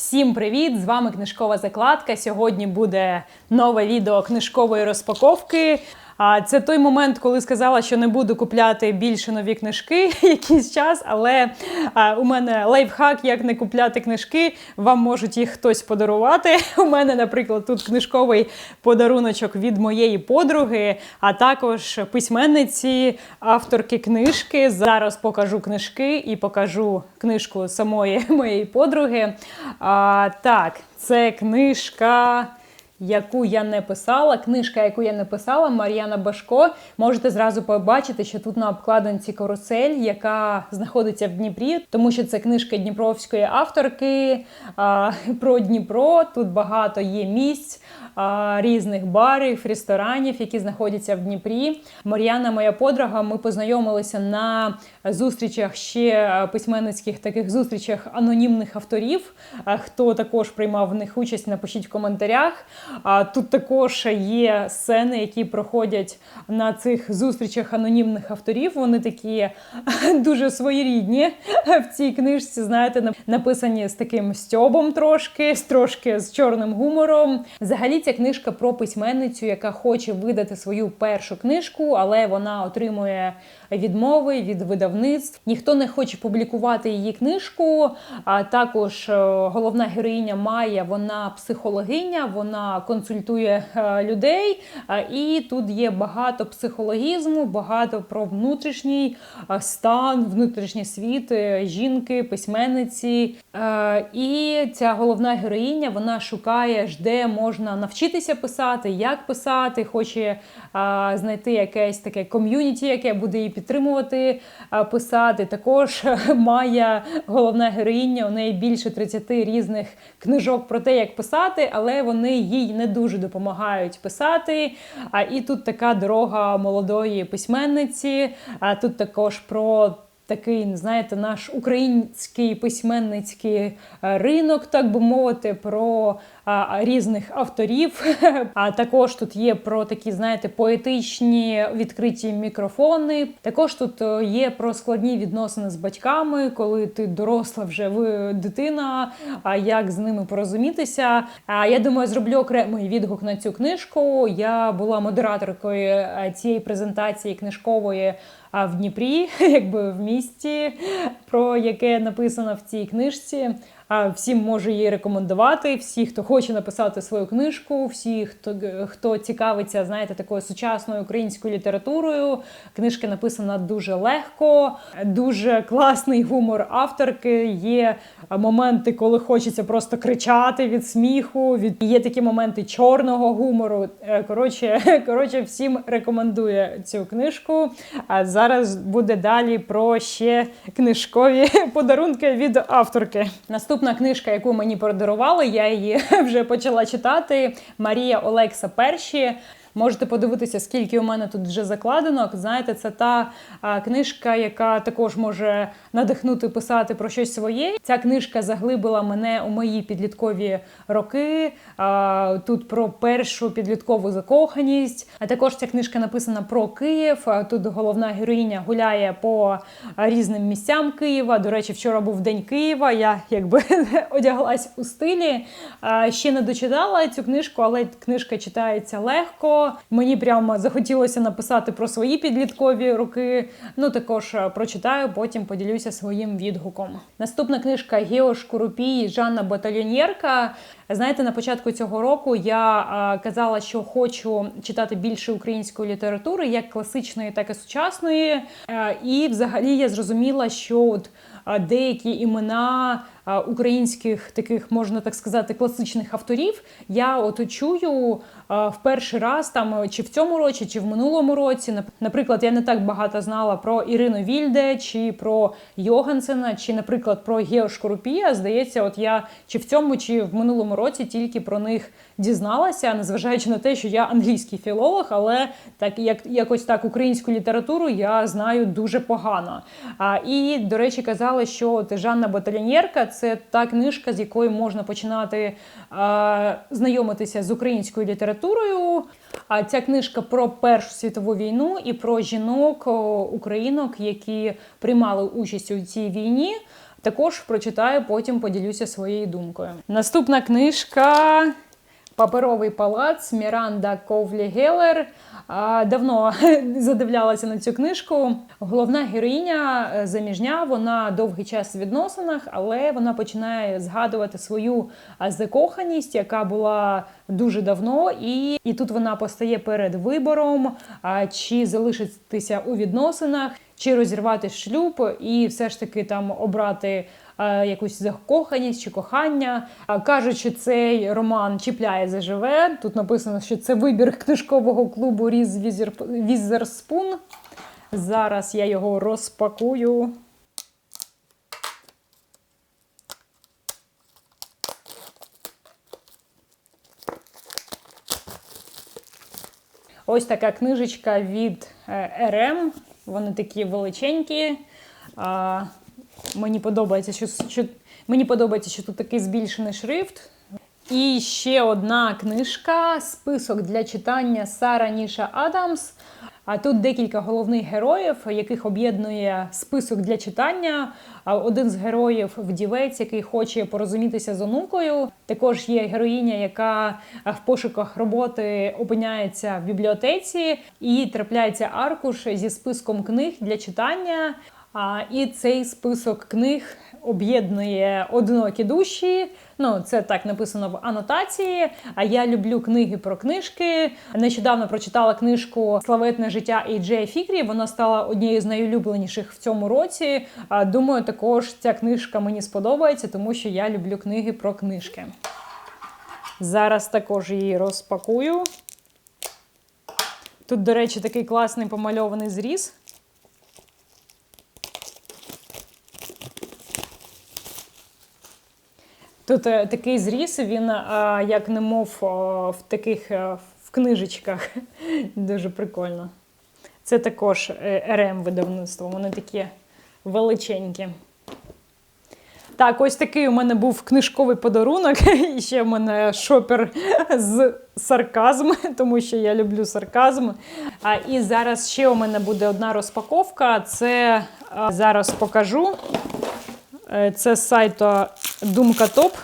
Всім привіт! З вами книжкова закладка. Сьогодні буде нове відео книжкової розпаковки. А це той момент, коли сказала, що не буду купляти більше нові книжки якийсь час, але у мене лайфхак, як не купляти книжки. Вам можуть їх хтось подарувати. У мене, наприклад, тут книжковий подаруночок від моєї подруги, а також письменниці, авторки книжки. Зараз покажу книжки і покажу книжку самої моєї подруги. А, так, це книжка яку я не писала. Книжка, яку я не писала, Мар'яна Башко. Можете зразу побачити, що тут на обкладинці карусель, яка знаходиться в Дніпрі, тому що це книжка дніпровської авторки а, про Дніпро. Тут багато є місць. а, Різних барів, ресторанів, які знаходяться в Дніпрі. Мар'яна, моя подруга, ми познайомилися на зустрічах ще письменницьких таких зустрічах анонімних авторів. А Хто також приймав в них участь, напишіть в коментарях. А тут також є сцени, які проходять на цих зустрічах анонімних авторів. Вони такі дуже своєрідні в цій книжці. Знаєте, нап- написані з таким стьобом трошки, трошки з чорним гумором. Взагалі, ця книжка про письменницю, яка хоче видати свою першу книжку, але вона отримує відмови від видавництв. Ніхто не хоче публікувати її книжку. А також е, головна героїня Майя, вона психологиня, вона консультує е, людей. І тут є багато психологізму, багато про внутрішній е, стан, внутрішній світ е, жінки, письменниці. Е, І ця головна героїня вона шукає, де можна навчитися писати, як писати, хоче е, знайти якесь таке ком'юніті, яке буде її підтримувати, е, писати. Також Майя, головна героїня, у неї більше 30 різних книжок про те, як писати, але вони їй не дуже допомагають писати. А і тут така дорога молодої письменниці. А тут також про. Такий, знаєте, наш український письменницький е, ринок, так би мовити, про різних авторів. А також тут є про такі, знаєте, поетичні відкриті мікрофони. Також тут е, є про складні відносини з батьками, коли ти доросла вже ви дитина, а як з ними порозумітися. А я думаю, зроблю окремий відгук на цю книжку. Я була модераторкою е, цієї презентації книжкової. А в Дніпрі, якби в місті, про яке написано в цій книжці. А всім можу її рекомендувати. Всі, хто хоче написати свою книжку, всі, хто хто цікавиться, знаєте, такою сучасною українською літературою. Книжка написана дуже легко, дуже класний гумор авторки. Є моменти, коли хочеться просто кричати від сміху. Від є такі моменти чорного гумору. Е, Коротше, коротше, всім рекомендую цю книжку. А зараз буде далі про ще книжкові подарунки від авторки. Наступна книжка, яку мені подарували, я її вже почала читати. Марія Олекса Перші. Можете подивитися, скільки у мене тут вже закладинок. Знаєте, це та книжка, яка також може надихнути писати про щось своє. Ця книжка заглибила мене у мої підліткові роки. Тут про першу підліткову закоханість. А також ця книжка написана про Київ. Тут головна героїня гуляє по різним місцям Києва. До речі, вчора був день Києва. Я якби одяглась у стилі. Ще не дочитала цю книжку, але книжка читається легко. Мені прямо захотілося написати про свої підліткові роки. Ну також е, прочитаю, потім поділюся своїм відгуком. Наступна книжка Гео Шкурупій Жанна Батальйонєрка. Знаєте, на початку цього року я е, казала, що хочу читати більше української літератури, як класичної, так і сучасної. Е, і взагалі я зрозуміла, що от деякі імена українських таких, можна так сказати, класичних авторів я от чую в перший раз там чи в цьому році, чи в минулому році. Наприклад, я не так багато знала про Ірину Вільде, чи про Йогансена, чи, наприклад, про Гео Шкорупія. Здається, от я чи в цьому, чи в минулому році тільки про них дізналася, незважаючи на те, що я англійський філолог, але так як якось так українську літературу я знаю дуже погано. А, і, до речі, казали, що от Жанна Батальйонєрка це та книжка, з якої можна починати а, знайомитися з українською літературою. А ця книжка про Першу світову війну і про жінок українок, які приймали участь у цій війні. Також прочитаю, потім поділюся своєю думкою. Наступна книжка Паперовий палац Міранда Ковлі Геллер. Давно задивлялася на цю книжку. Головна героїня е, заміжня, вона довгий час в відносинах, але вона починає згадувати свою закоханість, яка була дуже давно, і, і тут вона постає перед вибором, чи залишитися у відносинах, чи розірвати шлюб, і все ж таки там обрати якусь закоханість чи кохання. А, Кажуть, що цей роман чіпляє заживе. Тут написано, що це вибір книжкового клубу Різ Візерспун. Зараз я його розпакую. Ось така книжечка від е, РМ. Вони такі величенькі. Мені подобається, що, що мені подобається, що тут такий збільшений шрифт. І ще одна книжка список для читання Сара Ніша Адамс. А тут декілька головних героїв, яких об'єднує список для читання. А Один з героїв вдівець, який хоче порозумітися з онукою. Також є героїня, яка в пошуках роботи опиняється в бібліотеці, і трапляється аркуш зі списком книг для читання. І цей список книг об'єднує одинокі душі. Ну, це так написано в анотації. А я люблю книги про книжки. Нещодавно прочитала книжку Славетне життя Ейджея Фікрі. Вона стала однією з найулюбленіших в цьому році. Думаю, також ця книжка мені сподобається, тому що я люблю книги про книжки. Зараз також її розпакую. Тут, до речі, такий класний помальований зріз. Тут е, такий зріз, він е, як немов в таких е, в книжечках. Дуже прикольно. Це також РМ видавництво. Вони такі величенькі. Так, ось такий у мене був книжковий подарунок. І ще в мене шопер з сарказм, тому що я люблю сарказм. А, І зараз ще у мене буде одна розпаковка. Це зараз покажу. Е, Це з сайту Думка Топ.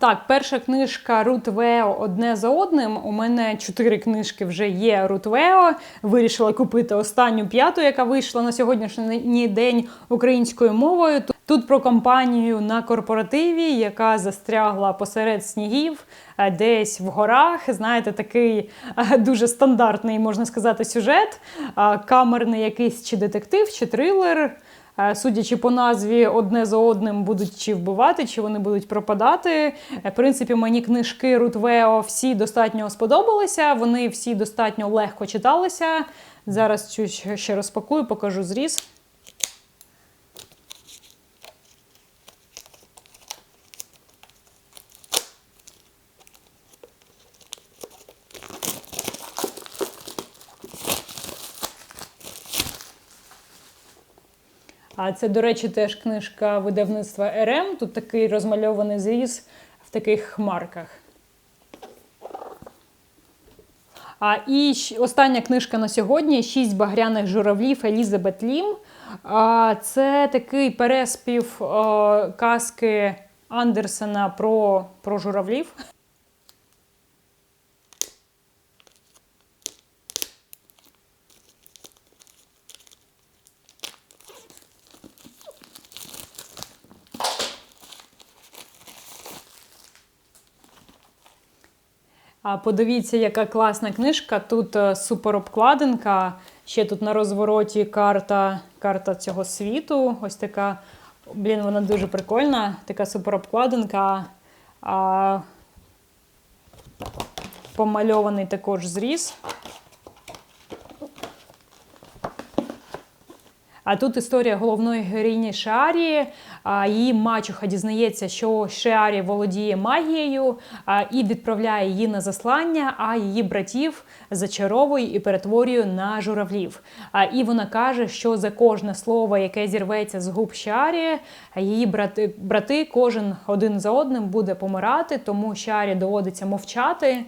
Так, перша книжка Рут Вео одне за одним. У мене чотири книжки вже є Рут Вео. Вирішила купити останню п'яту, яка вийшла на сьогоднішній день українською мовою. Тут про компанію на корпоративі, яка застрягла посеред снігів, е, десь в горах. Знаєте, такий е, дуже стандартний, можна сказати, сюжет. Е, Камерний якийсь чи детектив, чи трилер. Е, Судячи по назві, одне за одним будуть чи вбивати, чи вони будуть пропадати. Е, В принципі, мені книжки Рутвео всі достатньо сподобалися. Вони всі достатньо легко читалися. Зараз цю ще розпакую, покажу зріз. Це, до речі, теж книжка видавництва РМ. Тут такий розмальований зріз в таких хмарках. А, і остання книжка на сьогодні Шість багряних журавлів Елізабет Лім. А, це такий переспів казки Андерсена про, про журавлів. Подивіться, яка класна книжка. Тут е, супер обкладинка. Ще тут на розвороті карта, карта цього світу. Ось така. Блін, вона дуже прикольна. Така супер обкладинка. А, помальований також зріз. А тут історія головної героїні Шарі. Її мачуха дізнається, що Шарі володіє магією і відправляє її на заслання, а її братів зачаровує і перетворює на журавлів. І вона каже, що за кожне слово, яке зірветься з губ Шарі, її брати, брати кожен один за одним буде помирати, тому Шарі доводиться мовчати.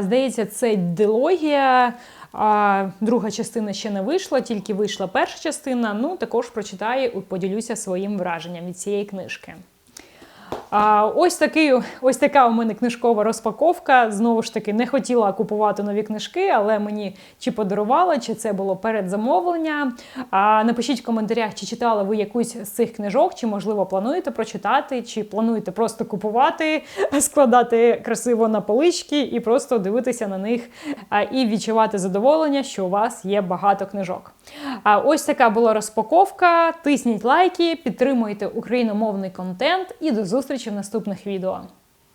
Здається, це дилогія. А друга частина ще не вийшла, тільки вийшла перша частина. Ну також прочитаю і поділюся своїм враженням від цієї книжки. А, ось такий, ось така у мене книжкова розпаковка. Знову ж таки, не хотіла купувати нові книжки, але мені чи подарували, чи це було передзамовлення. А, напишіть в коментарях, чи читали ви якусь з цих книжок, чи можливо плануєте прочитати, чи плануєте просто купувати, складати красиво на полички і просто дивитися на них і відчувати задоволення, що у вас є багато книжок. А ось така була розпаковка. Тисніть лайки, підтримуйте україномовний контент і до зустрічі в наступних відео.